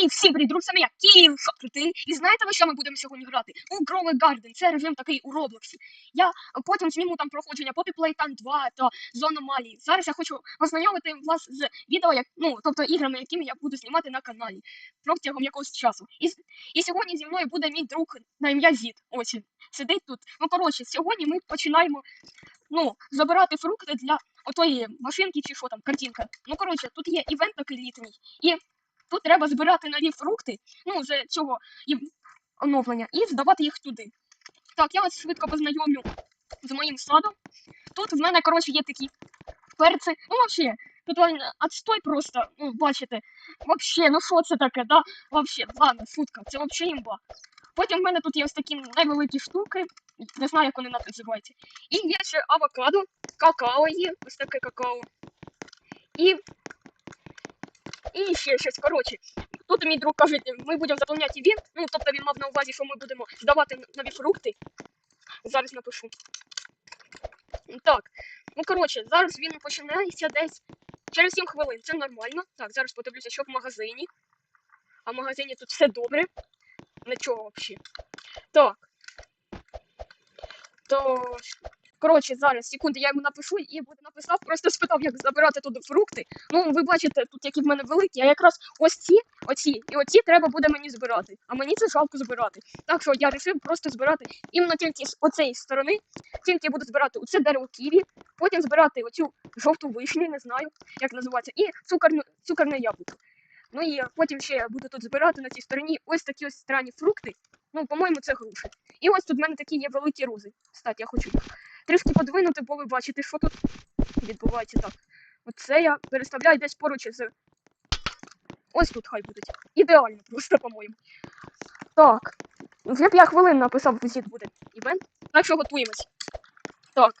І всім привіт, друзі, я Київ Шокрити. І знаєте, ви що ми будемо сьогодні грати? У Growing Garden. Це режим такий у Роблоксі. Я потім зніму там проходження Poppy Playtime 2 та Зона Малії. Зараз я хочу познайомити вас з відео, як, ну, тобто іграми, якими я буду знімати на каналі протягом якогось часу. І, і сьогодні зі мною буде мій друг на ім'я Зід. Ось він сидить тут. Ну, коротше, сьогодні ми починаємо ну, забирати фрукти для отої машинки чи що там, картинка. Ну, коротше, тут є івент такий літній. І Тут треба збирати нові фрукти, ну, з цього оновлення, і здавати їх туди. Так, я вас швидко познайомлю з моїм садом. Тут в мене, коротше, є такі перці. Ну, взагалі, тут він отстой просто, ну, бачите. Вообще, ну що це таке, да? Вообще, ладно, шутка, це вообще імба. Потім в мене тут є ось такі невеликі штуки, не знаю, як вони називаються. І є ще авокадо, какао є, ось таке какао. І і ще щось, коротше. Тут мій друг каже, ми будемо заповняти івент. Ну, тобто він мав на увазі, що ми будемо здавати нові фрукти. Зараз напишу. Так, ну коротше, зараз він починається десь через 7 хвилин. Це нормально. Так, зараз подивлюся, що в магазині. А в магазині тут все добре. Нічого взагалі. Так. То. Коротше, зараз, секунду, я йому напишу і буде написав, просто спитав, як забирати туди фрукти. Ну, ви бачите, тут які в мене великі, а якраз ось ці, оці і оці треба буде мені збирати. А мені це жалко збирати. Так що я вирішив просто збирати іменно тільки з оцеї сторони, тільки буду збирати оце дерево ківі, потім збирати оцю жовту вишню, не знаю, як називається, і цукерну, цукерне яблуко. Ну і потім ще я буду тут збирати на цій стороні ось такі ось странні фрукти. Ну, по-моєму, це груші. І ось тут в мене такі є великі рози. Кстати, я хочу трішки подвинути, бо ви бачите, що тут відбувається так. Оце я переставляю десь поруч з. Ось тут хай будуть. Ідеально просто, по-моєму. Так. Вже 5 хвилин написав візит буде івент. Так що готуємось. Так.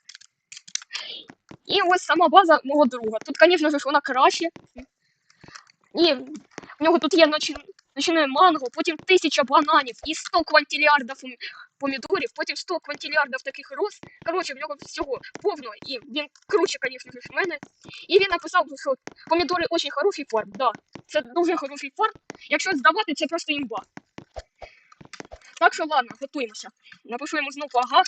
І ось сама база мого друга. Тут, звісно ж, вона краще. І в нього тут є наче починає манго, потім тисяча бананів і 100 квантиліардів помідорів, потім 100 квантиліардів таких роз. Коротше, в нього всього повно, і він круче, звісно, ніж в мене. І він написав, що помідори дуже хороший фарм. Да, це дуже хороший фарм. Якщо здавати, це просто імба. Так що ладно, готуємося. Напишу йому знову ага.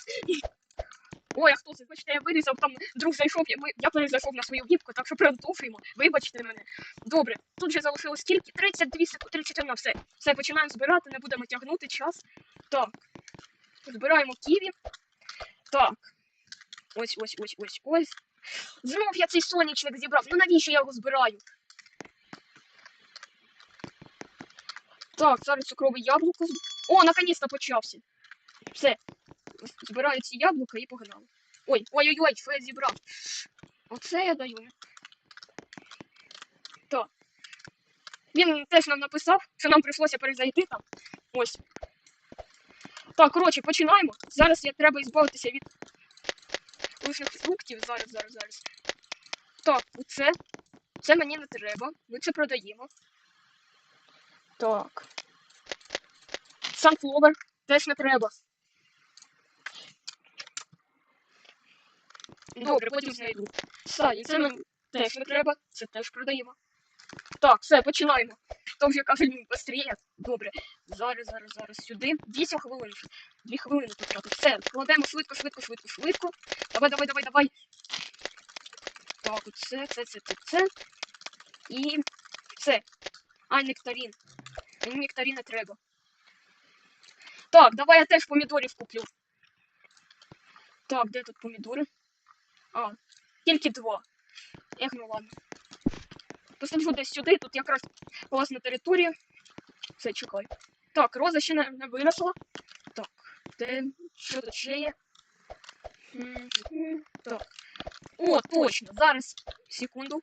Ой, а хто це? Бачите, я вирізав, там друг зайшов, я, я перезайшов на свою віпку, так що продовжуємо. Вибачте мене. Добре, тут вже залишилось тільки 32 секунди, 31, все. Все, починаємо збирати, не будемо тягнути час. Так. Збираємо ківі. Так. Ось, ось, ось, ось, ось. Знов я цей сонячник зібрав. Ну навіщо я його збираю? Так, зараз цукрове яблуко. О, наконец-то почався. Все. Збираю ці яблука і погнали. Ой, ой-ой-ой, що я зібрав. Оце я даю. Так. Він теж нам написав, що нам прийшлося перезайти там. Ось. Так, коротше, починаємо. Зараз я треба ізбавитися від лишніх фруктів. Зараз, зараз, зараз. Так, оце. Це мені не треба. Ми це продаємо. Так. Sunflower теж не треба. Добре, потім знайду. Сані, це нам теж не треба, це теж продаємо. Так, все, починаємо. То вже каже швидше. Добре. Зараз, зараз, зараз сюди. 8 хвилин. Дві хвилини потратив. Все, кладемо швидко, швидко, швидко, швидко. Давай, давай, давай, давай. Так, оце, це, це, це, це. І все. А, нектарин. Мені нектарин не треба. Так, давай я теж помідорів куплю. Так, де тут помідори? А, тільки два. Ех, ну ладно. Посаджу десь сюди, тут якраз класна територія. Все, чекай. Так, роза ще не, не виросла. Так, де що тут ще є? Так. О, точно! Зараз. Секунду.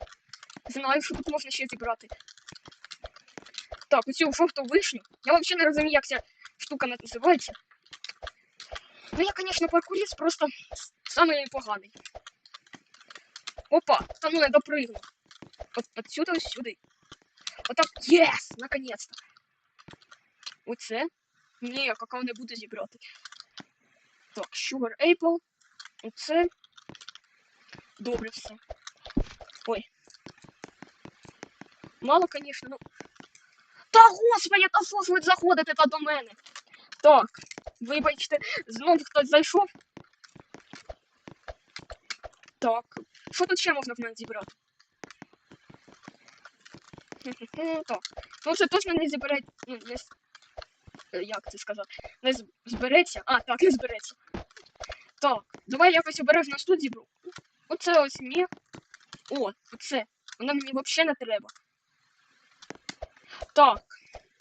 Знаю, що тут можна ще зібрати. Так, оцю жовту вишню. Я взагалі не розумію, як ця штука називається. Ну я, конечно, паркурист просто поганий. Опа, я допрыгнул. От, отсюда ось сюди. Отак, єс! Наконец-то. Оце. Ні, я какао не буду зібрати. Так, Sugar Apple. Оце. Добре все. Ой. Мало, конечно, ну. Та господи, та що ж ви заходите та до мене? Так, вибачте, знов хтось зайшов. Так, що тут ще можна в мене зібрати? Хе-хе-хе, Так, ну це точно не зібере... Ну, не... е, Як це сказати? Не збереться? А, так, не збереться. Так, давай якось обережно тут зібру. Оце ось ні. О, оце. Воно мені взагалі не треба. Так.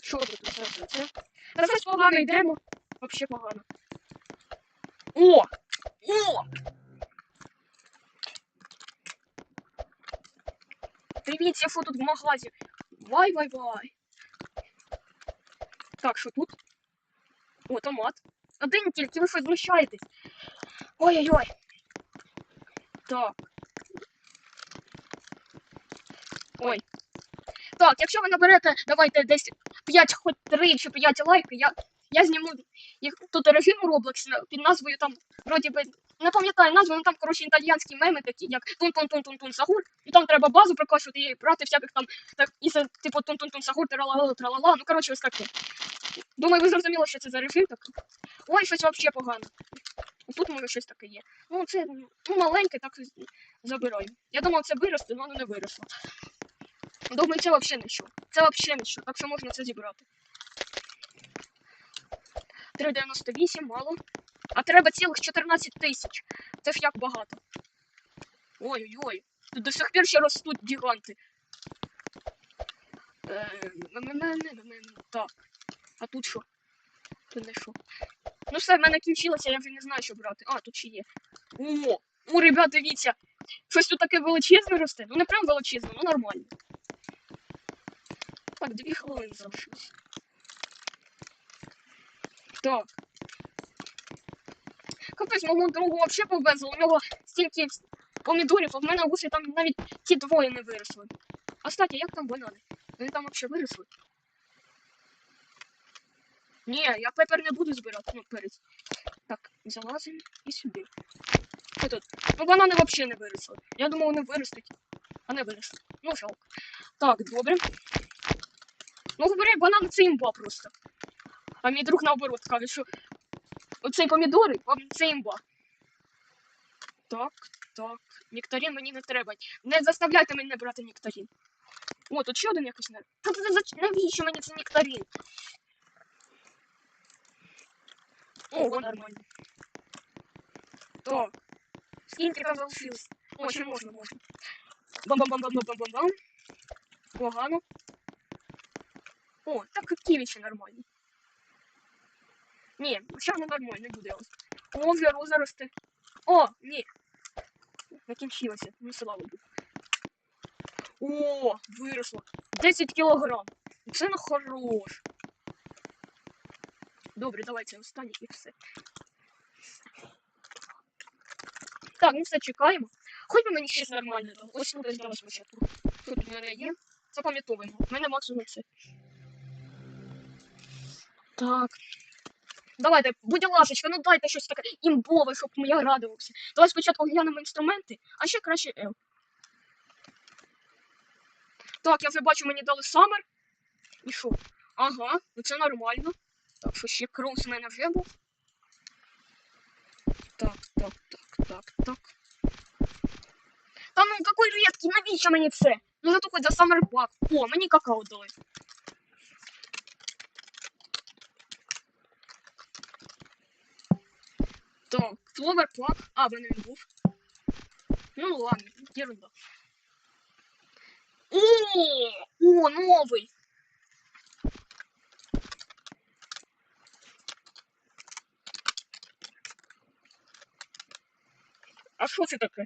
Що тут Це? Та погано йдемо. Вообще погано. О! О! Дивіться, що тут в магазі. Вай, вай, вай. Так, що тут? О, томат. Один тільки ви що знущаєтесь. Ой-ой-ой. Так. Ой. Так, якщо ви наберете, давайте десь 5, хоч 3 чи 5 лайків, я, я зніму їх тут режим у Roblox під назвою там, вроді би, не пам'ятаю назву, ну там, коротше, італіянські меми такі, як тун-тун-тун-тун-тун сагур, і там треба базу прокачувати і брати всяких там, так, і це, типу, тун-тун-тун сагур, тралала, тралала, ну, коротше, ось таке. Думаю, ви зрозуміли, що це за режим такий. Ой, щось взагалі погано. Тут може щось таке є. Ну, це ну, маленьке, так забираю. Я думав, це виросте, але воно не виросло. Думаю, це взагалі що. Це взагалі що, так що можна це зібрати. 3,98 мало. А треба цілих 14 тисяч. Це ж як багато. Ой-ой-ой. Тут до сих пір ще ростуть гіганти. Е. Так. А тут що? Тут не що? Ну все, в мене кінчилося, я вже не знаю, що брати. А, тут ще є. О! О, ребят, дивіться! Щось тут таке величезне росте. Ну не прям величезне, ну нормально. Так, дві хвилини залишилось. Так. Капець, моєму другу взагалі повезло. У нього стільки помідорів, а в мене гуси там навіть ті двоє не виросли. А кстати, як там банани? Вони там взагалі виросли? Ні, я пепер не буду збирати, ну перець. Так, залазимо і сюди. Що тут? Ну банани взагалі не виросли. Я думав, вони виростуть. А не виросли. Ну, жалко. Так, добре. Ну, говорю, банан це імба просто. А мій друг наоборот каже, що оцей помідори, вам це імба. Так, так. Нектарин мені не треба. Не заставляйте мене брати нектарин. О, тут ще один якийсь не. Та навіщо мені це нектарин? Ого, нормально. Так. Скільки там залишилось? О, ще можна, можна. Бам-бам-бам-бам-бам-бам-бам. Погано. О, так ківі ще нормально. Ні, ще не нормально буде. Вже роза. О, ні. Закінчилося. Ну, слава Богу. О, виросло. 10 кілограм. Це ну хорош. Добре, давайте останній і все. Так, ну все чекаємо. Хоч би мені щось нормально дало. Ось ну, здала спочатку. Тут у мене є. Запам'ятовуємо. У мене максимум це. Так. Давайте, будь ласка, ну дайте щось таке імбове, щоб я радувався. Давай спочатку глянемо інструменти, а ще краще L. Так, я вже бачу, мені дали Summer. І що? Ага, ну це нормально. Так, що ще Кроус у мене вже був. Так, так, так, так, так. Та ну какой рідкий, навіщо мені це? Ну зато хоч за Summer Pack. О, мені какао дали. Так, Clover Pack. А, в мене був. Ну ладно, ерунда. О, о, новий. А що це таке?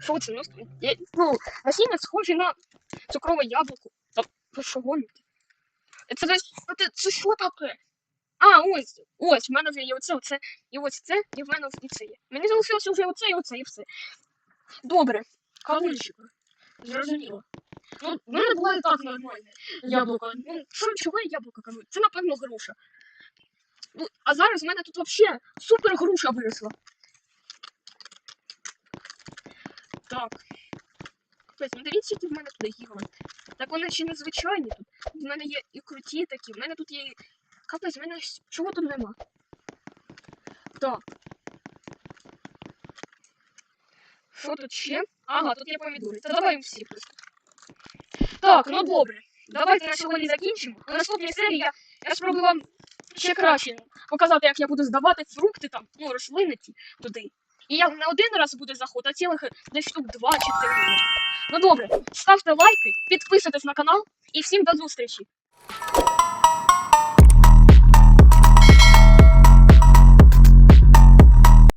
Що це? Ну, я, ну, насіння схоже на цукрове яблуко. Та ви що гоните? Це, десь- це, це що? А, ось, ось, в мене вже є оце, оце, і ось це, і в мене і це є. Мені залишилося вже оце, і оце, і все. Добре, кавунчик. Зрозуміло. Ну, в мене було і так нормальне яблуко. Ну, що чого я яблуко кажу? Це, напевно, груша. Ну, а зараз в мене тут взагалі супер груша виросла. Так. Капець, ну дивіться, які в мене тут ігли. Так вони ще незвичайні тут. В мене є і круті такі, в мене тут є. Капець, мене чого тут нема? Так. Що тут ще? Ага, тут є помідори. Та давай їм всі просто. Так, ну добре. Давайте на сьогодні закінчимо. У наступній серії я, я спробую вам ще краще показати, як я буду здавати фрукти там, ну, рослини ті туди. І я не один раз буду заход, а цілих десь штук два чи три. Ну добре, ставте лайки, підписуйтесь на канал і всім до зустрічі!